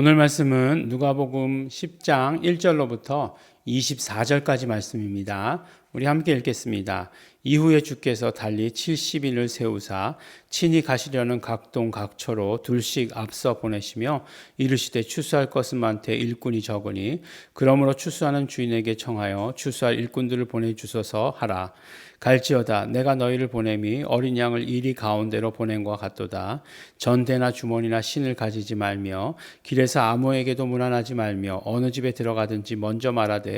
오늘 말씀은 누가복음 10장 1절로부터 24절까지 말씀입니다. 우리 함께 읽겠습니다. 이후에 주께서 달리 70인을 세우사 친히 가시려는 각동 각처로 둘씩 앞서 보내시며 이르시되 추수할 것은 많되 일꾼이 적으니 그러므로 추수하는 주인에게 청하여 추수할 일꾼들을 보내 주소서 하라. 갈지어다 내가 너희를 보냄이 어린 양을 이리 가운데로 보낸 것 같도다 전대나 주머니나 신을 가지지 말며 길에서 아무에게도 무난하지 말며 어느 집에 들어가든지 먼저 말하되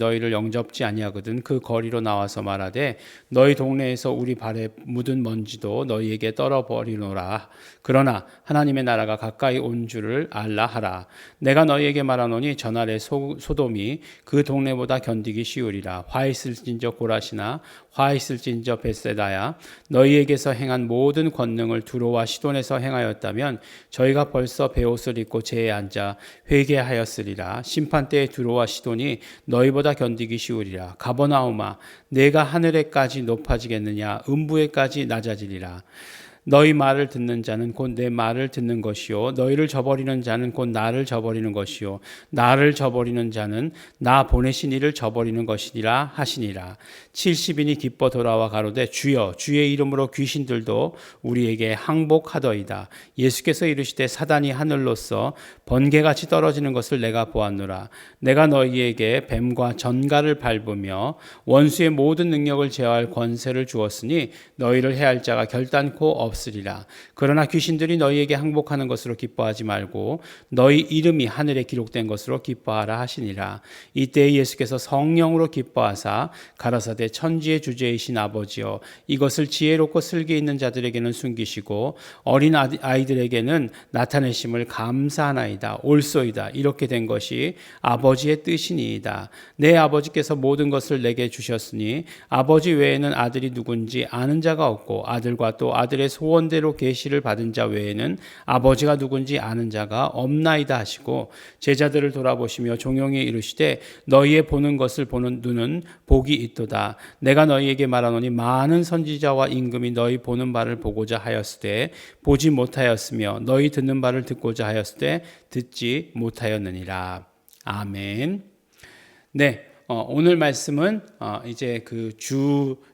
너희를 영접지 아니하거든 그 거리로 나와서 말하되 너희 동네에서 우리 발에 묻은 먼지도 너희에게 떨어 버리노라. 그러나 하나님의 나라가 가까이 온 줄을 알라 하라. 내가 너희에게 말하노니 전날에 소, 소돔이 그 동네보다 견디기 쉬우리라. 화 있을진저 고라시나 화 있을진저 베세다야. 너희에게서 행한 모든 권능을 두로와 시돈에서 행하였다면 저희가 벌써 베옷을 입고 제에 앉아 회개하였으리라. 심판 때에 두로와 시돈이 너희보다 견디기 쉬우리라. 가버나우마 내가 하늘에까지 높아지겠느냐? 음부에까지 낮아지리라 너희 말을 듣는 자는 곧 내 말을 듣는 것이요. 너희를 저버리는 자는 곧 나를 저버리는 것이요. 나를 저버리는 자는 나 보내신 이를 저버리는 것이니라 하시니라. 70인이 기뻐 돌아와 가로되 주여 주의 이름으로 귀신들도 우리에게 항복하더이다. 예수께서 이르시되 사단이 하늘로서 번개같이 떨어지는 것을 내가 보았노라. 내가 너희에게 뱀과 전갈을 밟으며 원수의 모든 능력을 제어할 권세를 주었으니 너희를 해할 자가 결단코 없 으리라. 그러나 귀신들이 너희에게 항복하는 것으로 기뻐하지 말고 너희 이름이 하늘에 기록된 것으로 기뻐하라 하시니라. 이때 예수께서 성령으로 기뻐하사 가라사대 천지의 주제이신 아버지여 이것을 지혜롭고 슬기 있는 자들에게는 숨기시고 어린 아이들에게는 나타내심을 감사하나이다. 옳소이다. 이렇게 된 것이 아버지의 뜻이니이다. 내 아버지께서 모든 것을 내게 주셨으니 아버지 외에는 아들이 누군지 아는 자가 없고 아들과 또 아들의 소 원대로 계시를 받은 자 외에는 아버지가 누군지 아는 자가 없나이다 하시고 제자들을 돌아보시며 종용에 이르시되 너희의 보는 것을 보는 눈은 복이 있도다 내가 너희에게 말하노니 많은 선지자와 임금이 너희 보는 바를 보고자 하였으되 보지 못하였으며 너희 듣는 바를 듣고자 하였으되 듣지 못하였느니라 아멘. 네, 어, 오늘 말씀은 어, 이제 그주 음,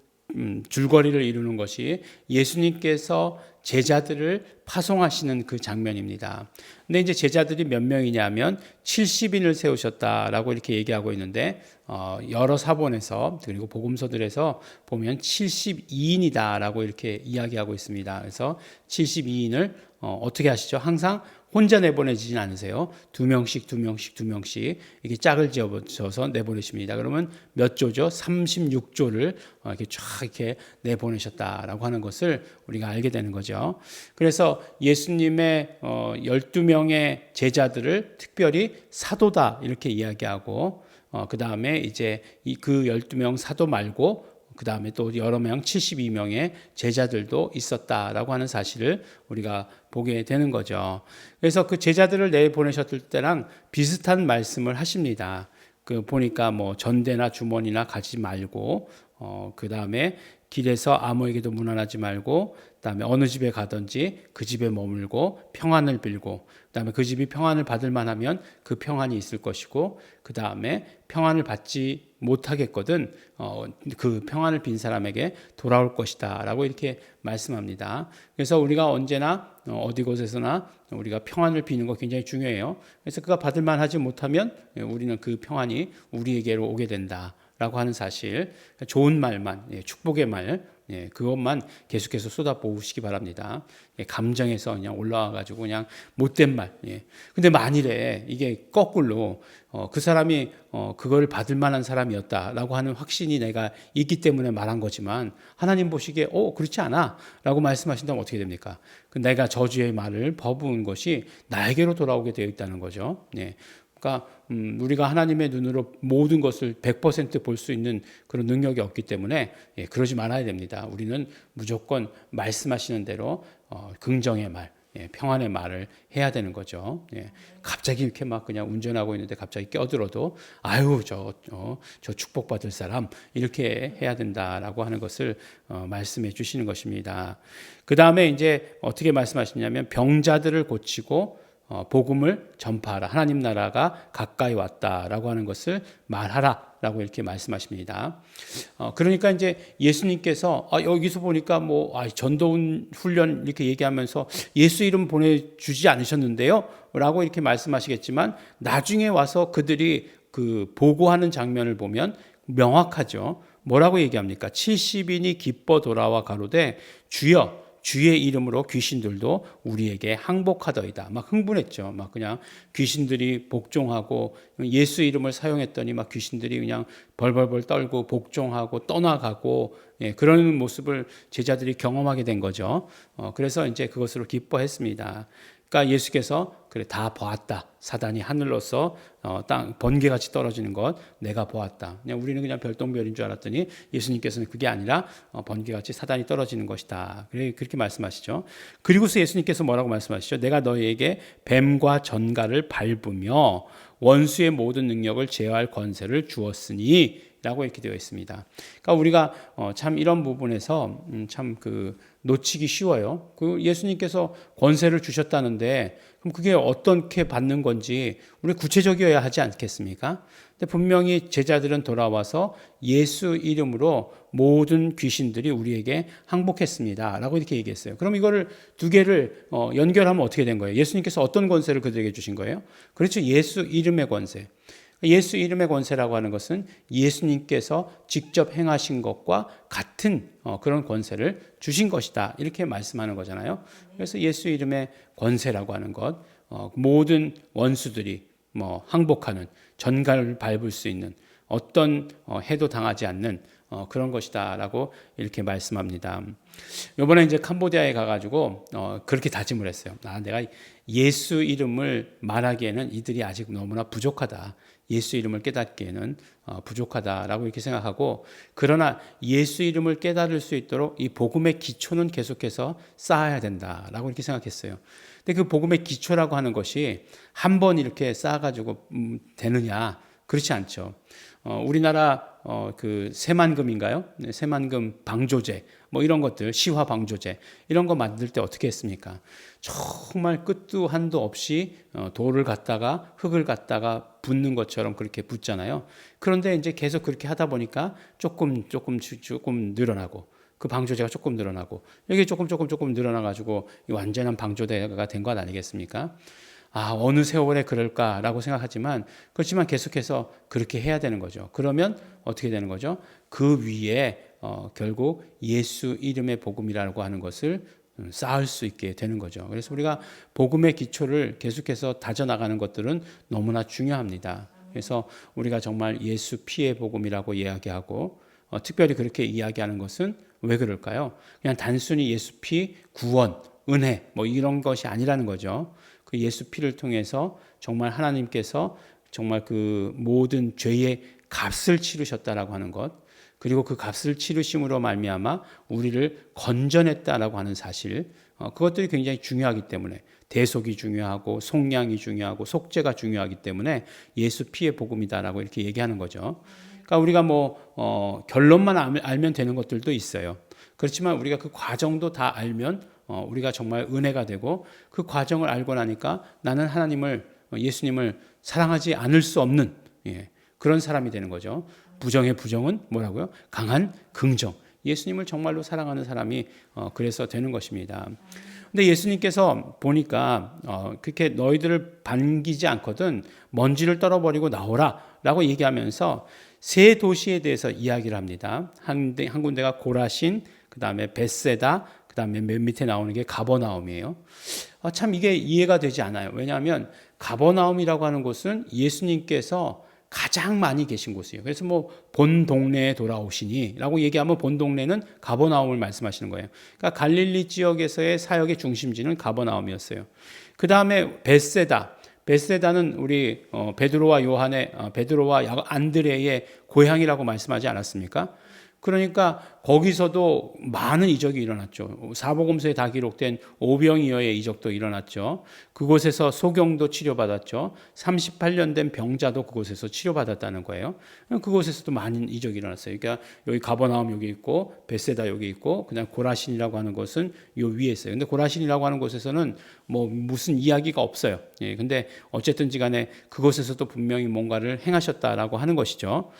줄거리를 이루는 것이 예수님께서 제자들을 파송하시는 그 장면입니다. 근데 이제 제자들이 몇 명이냐면 70인을 세우셨다라고 이렇게 얘기하고 있는데 어, 여러 사본에서 그리고 복음서들에서 보면 72인이다라고 이렇게 이야기하고 있습니다. 그래서 72인을 어, 어떻게 하시죠? 항상 혼자 내보내지진 않으세요. 두 명씩, 두 명씩, 두 명씩 이렇게 짝을 지어서 내보내십니다. 그러면 몇 조죠? 36조를 어, 이렇게 쫙 이렇게 내보내셨다라고 하는 것을 우리가 알게 되는 거죠. 그래서 예수님의 12명의 어, 제자들을 특별히 사도다 이렇게 이야기하고 그 다음에 이제 그 12명 사도 말고 그 다음에 또 여러 명 72명의 제자들도 있었다라고 하는 사실을 우리가 보게 되는 거죠. 그래서 그 제자들을 내보내셨을 때랑 비슷한 말씀을 하십니다. 그 보니까 뭐 전대나 주머니나 가지 말고 어, 그 다음에 길에서 아무에게도 무난하지 말고 그다음에 어느 집에 가든지 그 집에 머물고 평안을 빌고 그다음에 그 집이 평안을 받을 만하면 그 평안이 있을 것이고 그다음에 평안을 받지 못하겠거든 어, 그 평안을 빈 사람에게 돌아올 것이다라고 이렇게 말씀합니다. 그래서 우리가 언제나 어, 어디 곳에서나 우리가 평안을 비는 거 굉장히 중요해요. 그래서 그가 받을 만하지 못하면 우리는 그 평안이 우리에게로 오게 된다. 라고 하는 사실, 좋은 말만, 예, 축복의 말, 예, 그것만 계속해서 쏟아부으시기 바랍니다. 예, 감정에서 그냥 올라와가지고 그냥 못된 말. 예. 근데 만일에 이게 거꾸로 어, 그 사람이 어, 그걸 받을 만한 사람이었다라고 하는 확신이 내가 있기 때문에 말한 거지만 하나님 보시기에 어 그렇지 않아 라고 말씀하신다면 어떻게 됩니까? 그 내가 저주의 말을 버부은 것이 나에게로 돌아오게 되어 있다는 거죠. 예. 그러니까 음, 우리가 하나님의 눈으로 모든 것을 100%볼 수 있는 그런 능력이 없기 때문에 예, 그러지 말아야 됩니다. 우리는 무조건 말씀하시는 대로 어, 긍정의 말, 예, 평안의 말을 해야 되는 거죠. 예, 갑자기 이렇게 막 그냥 운전하고 있는데 갑자기 껴들어도 아유 저, 어, 저 축복받을 사람 이렇게 해야 된다라고 하는 것을 어, 말씀해 주시는 것입니다. 그 다음에 이제 어떻게 말씀하시냐면 병자들을 고치고 어, 복음을 전파하라. 하나님 나라가 가까이 왔다라고 하는 것을 말하라 라고 이렇게 말씀하십니다. 어, 그러니까 이제 예수님께서 아, 여기서 보니까 뭐 아, 전도훈 훈련 이렇게 얘기하면서 예수 이름 보내주지 않으셨는데요?라고 이렇게 말씀하시겠지만 나중에 와서 그들이 그 보고하는 장면을 보면 명확하죠. 뭐라고 얘기합니까? 70인이 기뻐 돌아와 가로되 주여 주의 이름으로 귀신들도 우리에게 항복하더이다. 막 흥분했죠. 막 그냥 귀신들이 복종하고 예수 이름을 사용했더니 막 귀신들이 그냥 벌벌벌 떨고 복종하고 떠나가고 예, 그런 모습을 제자들이 경험하게 된 거죠. 어, 그래서 이제 그것으로 기뻐했습니다. 그러니까 예수께서 그래 다 보았다. 사단이 하늘로서 어, 땅 번개같이 떨어지는 것 내가 보았다. 그냥 우리는 그냥 별똥별인 줄 알았더니 예수님께서는 그게 아니라 어, 번개같이 사단이 떨어지는 것이다. 그래 그렇게 말씀하시죠. 그리고서 예수님께서 뭐라고 말씀하시죠? 내가 너희에게 뱀과 전갈을 밟으며 원수의 모든 능력을 제어할 권세를 주었으니 라고 이렇게 되어 있습니다. 그러니까 우리가 어, 참 이런 부분에서 음, 참그 놓치기 쉬워요. 그 예수님께서 권세를 주셨다는데 그럼 그게 어떻게 받는 건지 우리 구체적이어야 하지 않겠습니까? 근데 분명히 제자들은 돌아와서 예수 이름으로 모든 귀신들이 우리에게 항복했습니다라고 이렇게 얘기했어요. 그럼 이거를 두 개를 어, 연결하면 어떻게 된 거예요? 예수님께서 어떤 권세를 그들에게 주신 거예요? 그렇죠. 예수 이름의 권세. 예수 이름의 권세라고 하는 것은 예수님께서 직접 행하신 것과 같은 어, 그런 권세를 주신 것이다. 이렇게 말씀하는 거잖아요. 그래서 예수 이름의 권세라고 하는 것, 어, 모든 원수들이 뭐 항복하는 전갈을 밟을 수 있는 어떤 어, 해도 당하지 않는 그런 것이다라고 이렇게 말씀합니다. 이번에 이제 캄보디아에 가가지고 그렇게 다짐을 했어요. 아, 내가 예수 이름을 말하기에는 이들이 아직 너무나 부족하다. 예수 이름을 깨닫기에는 어, 부족하다라고 이렇게 생각하고 그러나 예수 이름을 깨달을 수 있도록 이 복음의 기초는 계속해서 쌓아야 된다라고 이렇게 생각했어요. 근데 그 복음의 기초라고 하는 것이 한 번 이렇게 쌓아가지고 음, 되느냐 그렇지 않죠. 어, 우리나라 어, 그 새만금인가요? 네, 새만금 방조제 뭐 이런 것들 시화 방조제 이런 거 만들 때 어떻게 했습니까? 정말 끝도 한도 없이 어, 돌을 갖다가 흙을 갖다가 붓는 것처럼 그렇게 붓잖아요. 그런데 이제 계속 그렇게 하다 보니까 조금 조금 조금 늘어나고 그 방조제가 조금 늘어나고 여기 조금 조금 조금 늘어나 가지고 완전한 방조대가 된 것 아니겠습니까? 아, 어느 세월에 그럴까라고 생각하지만 그렇지만 계속해서 그렇게 해야 되는 거죠. 그러면 어떻게 되는 거죠? 그 위에 어, 결국 예수 이름의 복음이라고 하는 것을 음, 쌓을 수 있게 되는 거죠. 그래서 우리가 복음의 기초를 계속해서 다져나가는 것들은 너무나 중요합니다. 그래서 우리가 정말 예수 피의 복음이라고 이야기하고 어, 특별히 그렇게 이야기하는 것은 왜 그럴까요? 그냥 단순히 예수 피 구원, 은혜 뭐 이런 것이 아니라는 거죠. 그 예수 피를 통해서 정말 하나님께서 정말 그 모든 죄의 값을 치르셨다라고 하는 것. 그리고 그 값을 치르심으로 말미암아 우리를 건져냈다라고 하는 사실 어, 그것들이 굉장히 중요하기 때문에 대속이 중요하고 속량이 중요하고 속죄가 중요하기 때문에 예수 피의 복음이다라고 이렇게 얘기하는 거죠. 그러니까 우리가 뭐 어, 결론만 알면 되는 것들도 있어요. 그렇지만 우리가 그 과정도 다 알면 어, 우리가 정말 은혜가 되고 그 과정을 알고 나니까 나는 하나님을 어, 예수님을 사랑하지 않을 수 없는 예, 그런 사람이 되는 거죠. 부정의 부정은 뭐라고요? 강한 긍정. 예수님을 정말로 사랑하는 사람이 어, 그래서 되는 것입니다. 근데 예수님께서 보니까 어, 그렇게 너희들을 반기지 않거든 먼지를 떨어버리고 나오라라고 얘기하면서 세 도시에 대해서 이야기를 합니다. 한, 대- 한 군데가 고라신, 그 다음에 베세다, 그 다음에 맨 밑에 나오는 게 가버나움이에요. 아, 참 이게 이해가 되지 않아요. 왜냐하면 가버나움이라고 하는 곳은 예수님께서 가장 많이 계신 곳이에요. 그래서 뭐 본 동네에 돌아오시니라고 얘기하면 본 동네는 가버나움을 말씀하시는 거예요. 그러니까 갈릴리 지역에서의 사역의 중심지는 가버나움이었어요. 그 다음에 베세다. 베세다는 우리 어, 베드로와 요한의 어, 베드로와 야- 안드레의 고향이라고 말씀하지 않았습니까? 그러니까 거기서도 많은 이적이 일어났죠. 사복음서에 다 기록된 오병이어의 이적도 일어났죠. 그곳에서 소경도 치료받았죠. 38년 된 병자도 그곳에서 치료받았다는 거예요. 그곳에서도 많은 이적이 일어났어요. 그러니까 여기 가버나움 여기 있고 베세다 여기 있고 그냥 고라신이라고 하는 곳은 요 위에 있어요. 근데 고라신이라고 하는 곳에서는 뭐 무슨 이야기가 없어요. 예. 근데 어쨌든지 간에 그곳에서도 분명히 뭔가를 행하셨다라고 하는 것이죠.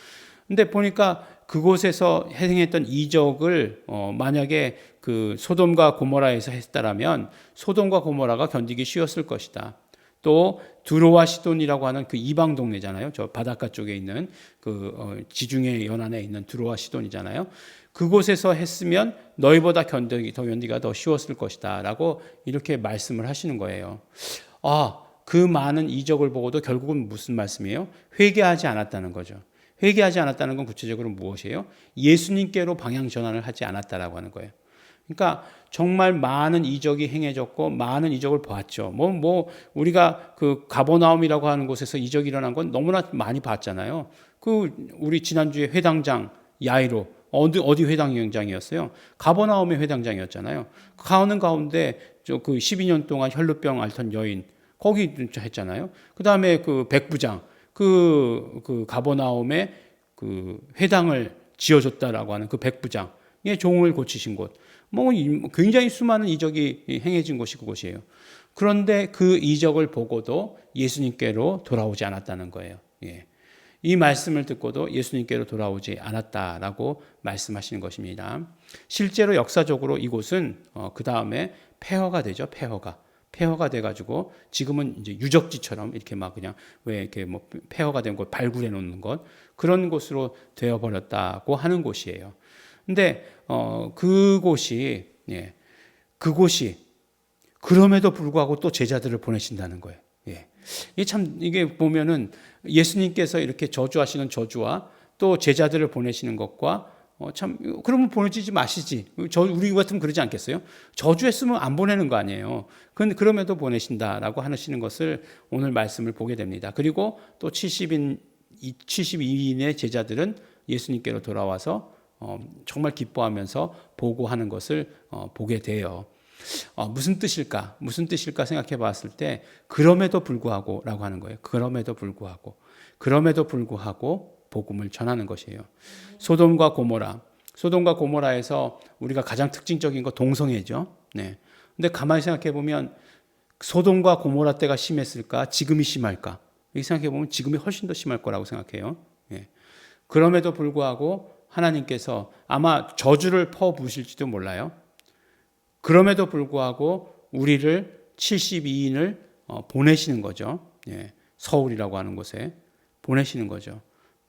근데 보니까 그곳에서 행했던 이적을 어, 만약에 그 소돔과 고모라에서 했다라면 소돔과 고모라가 견디기 쉬웠을 것이다. 또 두로와 시돈이라고 하는 그 이방 동네잖아요. 저 바닷가 쪽에 있는 그 어, 지중해 연안에 있는 두로와 시돈이잖아요. 그곳에서 했으면 너희보다 견디기 더 견디가 더 쉬웠을 것이다라고 이렇게 말씀을 하시는 거예요. 아, 그 많은 이적을 보고도 결국은 무슨 말씀이에요? 회개하지 않았다는 거죠. 회개하지 않았다는 건 구체적으로 무엇이에요? 예수님께로 방향 전환을 하지 않았다라고 하는 거예요. 그러니까 정말 많은 이적이 행해졌고 많은 이적을 보았죠. 뭐뭐 우리가 그 가보나움이라고 하는 곳에서 이적이 일어난 건 너무나 많이 봤잖아요. 그 우리 지난주에 회당장 야이로 어디 어디 회당장이었어요? 가버나움의 회당장이었잖아요. 가는 가운데 저 그 12년 동안 혈루병 앓던 여인 거기 했잖아요. 그 다음에 그 백부장 그, 그 가버나움에 그 회당을 지어줬다라고 하는 그 백부장의 종을 고치신 곳. 뭐 이- 굉장히 수많은 이적이 행해진 곳이 그곳이에요. 그런데 그 이적을 보고도 예수님께로 돌아오지 않았다는 거예요. 예. 이 말씀을 듣고도 예수님께로 돌아오지 않았다라고 말씀하시는 것입니다. 실제로 역사적으로 이곳은 어, 그 다음에 폐허가 되죠. 폐허가. 폐허가 돼가지고 지금은 이제 유적지처럼 이렇게 막 그냥 왜 이렇게 뭐 폐허가 된 곳 발굴해 놓는 것 그런 곳으로 되어 버렸다고 하는 곳이에요. 근데 어 그곳이 예 그곳이 그럼에도 불구하고 또 제자들을 보내신다는 거예요. 예. 이게 참 이게 보면은 예수님께서 이렇게 저주하시는 저주와 또 제자들을 보내시는 것과 어, 참 그러면 보내지지 마시지. 저 우리 같으면 그러지 않겠어요? 저주했으면 안 보내는 거 아니에요. 근데 그럼에도 보내신다라고 하시는 것을 오늘 말씀을 보게 됩니다. 그리고 또 70인 72인의 제자들은 예수님께로 돌아와서 어, 정말 기뻐하면서 보고하는 것을 어, 보게 돼요. 어, 무슨 뜻일까? 무슨 뜻일까 생각해 봤을 때 그럼에도 불구하고 라고 하는 거예요. 그럼에도 불구하고 그럼에도 불구하고 복음을 전하는 것이에요. 소돔과 고모라. 소돔과 고모라에서 우리가 가장 특징적인 거 동성애죠. 네. 근데 가만히 생각해 보면 소돔과 고모라 때가 심했을까? 지금이 심할까? 이렇게 생각해 보면 지금이 훨씬 더 심할 거라고 생각해요. 예. 그럼에도 불구하고 하나님께서 아마 저주를 퍼 부으실지도 몰라요. 그럼에도 불구하고 우리를 72인을 어, 보내시는 거죠. 예. 서울이라고 하는 곳에 보내시는 거죠.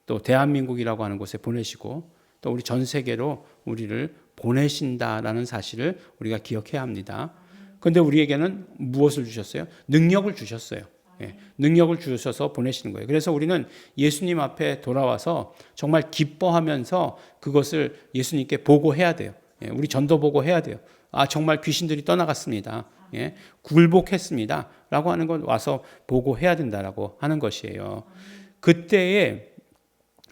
또 대한민국이라고 하는 곳에 보내시고 또 우리 전 세계로 우리를 보내신다라는 사실을 우리가 기억해야 합니다. 그런데 우리에게는 무엇을 주셨어요? 능력을 주셨어요. 예, 능력을 주셔서 보내시는 거예요. 그래서 우리는 예수님 앞에 돌아와서 정말 기뻐하면서 그것을 예수님께 보고해야 돼요. 예, 우리 전도 보고해야 돼요. 아 정말 귀신들이 떠나갔습니다. 예, 굴복했습니다. 라고 하는 건 와서 보고해야 된다라고 하는 것이에요. 그때에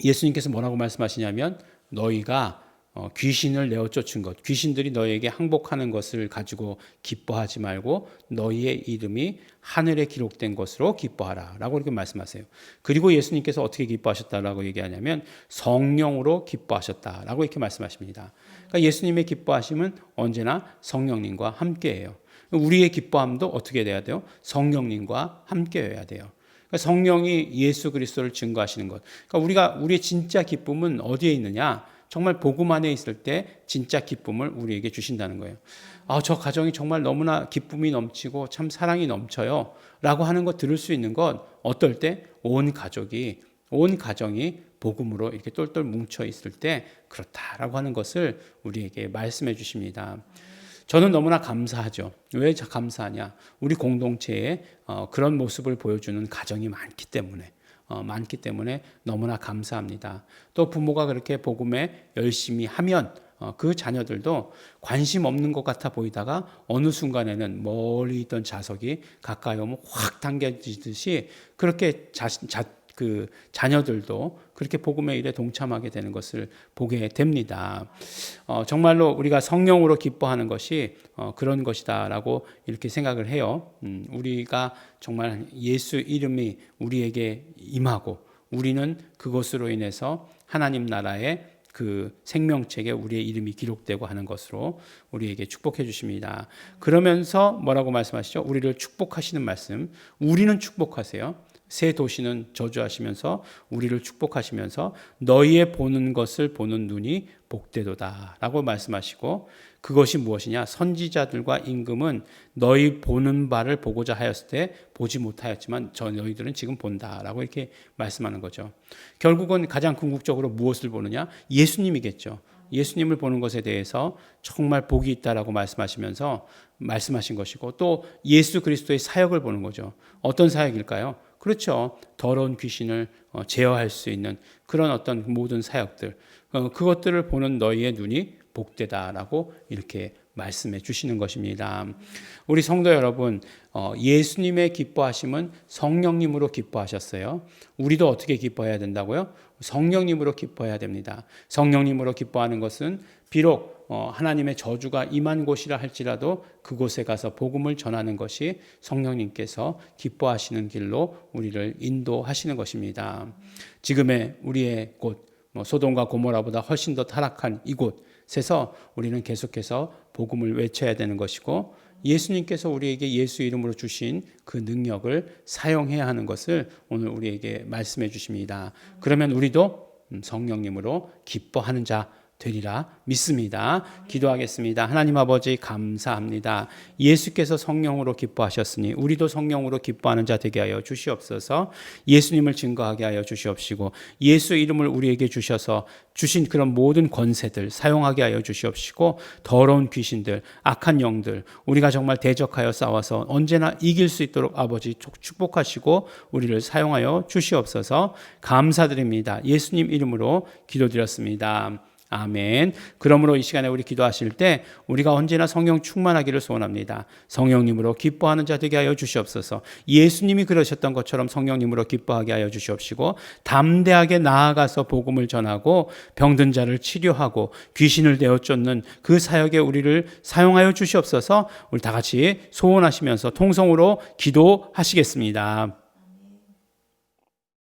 예수님께서 뭐라고 말씀하시냐면 너희가 어, 귀신을 내어 쫓은 것, 귀신들이 너희에게 항복하는 것을 가지고 기뻐하지 말고 너희의 이름이 하늘에 기록된 것으로 기뻐하라 라고 이렇게 말씀하세요. 그리고 예수님께서 어떻게 기뻐하셨다라고 얘기하냐면 성령으로 기뻐하셨다 라고 이렇게 말씀하십니다. 그러니까 예수님의 기뻐하심은 언제나 성령님과 함께해요. 우리의 기뻐함도 어떻게 돼야 돼요? 성령님과 함께여야 돼요. 성령이 예수 그리스도를 증거하시는 것. 그러니까 우리가 우리의 진짜 기쁨은 어디에 있느냐? 정말 복음 안에 있을 때 진짜 기쁨을 우리에게 주신다는 거예요. 아, 저 가정이 정말 너무나 기쁨이 넘치고 참 사랑이 넘쳐요. 라고 하는 거 들을 수 있는 건 어떨 때 온 가족이, 온 가정이 복음으로 이렇게 똘똘 뭉쳐 있을 때 그렇다라고 하는 것을 우리에게 말씀해 주십니다. 저는 너무나 감사하죠. 왜 감사하냐? 우리 공동체에 어, 그런 모습을 보여주는 가정이 많기 때문에. 어, 많기 때문에 너무나 감사합니다. 또 부모가 그렇게 복음에 열심히 하면 어, 그 자녀들도 관심 없는 것 같아 보이다가 어느 순간에는 멀리 있던 자석이 가까이 오면 확 당겨지듯이 그렇게 자, 자, 그 자녀들도 그렇게 복음의 일에 동참하게 되는 것을 보게 됩니다. 어, 정말로 우리가 성령으로 기뻐하는 것이 어, 그런 것이다라고 이렇게 생각을 해요. 음, 우리가 정말 예수 이름이 우리에게 임하고 우리는 그것으로 인해서 하나님 나라의 그 생명책에 우리의 이름이 기록되고 하는 것으로 우리에게 축복해 주십니다. 그러면서 뭐라고 말씀하시죠? 우리를 축복하시는 말씀. 우리는 축복하세요. 새 도시는 저주하시면서 우리를 축복하시면서 너희의 보는 것을 보는 눈이 복되도다라고 말씀하시고 그것이 무엇이냐 선지자들과 임금은 너희 보는 바를 보고자 하였을 때 보지 못하였지만 저 너희들은 지금 본다라고 이렇게 말씀하는 거죠. 결국은 가장 궁극적으로 무엇을 보느냐 예수님이겠죠. 예수님을 보는 것에 대해서 정말 복이 있다라고 말씀하시면서 말씀하신 것이고 또 예수 그리스도의 사역을 보는 거죠. 어떤 사역일까요? 그렇죠. 더러운 귀신을 어, 제어할 수 있는 그런 어떤 모든 사역들, 어, 그것들을 보는 너희의 눈이 복되다라고 이렇게 말씀해 주시는 것입니다. 우리 성도 여러분, 어, 예수님의 기뻐하심은 성령님으로 기뻐하셨어요. 우리도 어떻게 기뻐해야 된다고요? 성령님으로 기뻐해야 됩니다. 성령님으로 기뻐하는 것은 비록 어, 하나님의 저주가 임한 곳이라 할지라도 그곳에 가서 복음을 전하는 것이 성령님께서 기뻐하시는 길로 우리를 인도하시는 것입니다. 지금의 우리의 곳, 뭐 소돔과 고모라보다 훨씬 더 타락한 이곳에서 우리는 계속해서 복음을 외쳐야 되는 것이고 예수님께서 우리에게 예수 이름으로 주신 그 능력을 사용해야 하는 것을 오늘 우리에게 말씀해 주십니다. 그러면 우리도 음, 성령님으로 기뻐하는 자 되리라 믿습니다. 기도하겠습니다. 하나님 아버지 감사합니다. 예수께서 성령으로 기뻐하셨으니 우리도 성령으로 기뻐하는 자 되게 하여 주시옵소서. 예수님을 증거하게 하여 주시옵시고 예수 이름을 우리에게 주셔서 주신 그런 모든 권세들 사용하게 하여 주시옵시고 더러운 귀신들, 악한 영들 우리가 정말 대적하여 싸워서 언제나 이길 수 있도록 아버지 축복하시고 우리를 사용하여 주시옵소서. 감사드립니다. 예수님 이름으로 기도드렸습니다. 아멘. 그러므로 이 시간에 우리 기도하실 때 우리가 언제나 성령 충만하기를 소원합니다. 성령님으로 기뻐하는 자 되게 하여 주시옵소서. 예수님이 그러셨던 것처럼 성령님으로 기뻐하게 하여 주시옵시고 담대하게 나아가서 복음을 전하고 병든 자를 치료하고 귀신을 내어 쫓는 그 사역에 우리를 사용하여 주시옵소서. 우리 다 같이 소원하시면서 통성으로 기도하시겠습니다.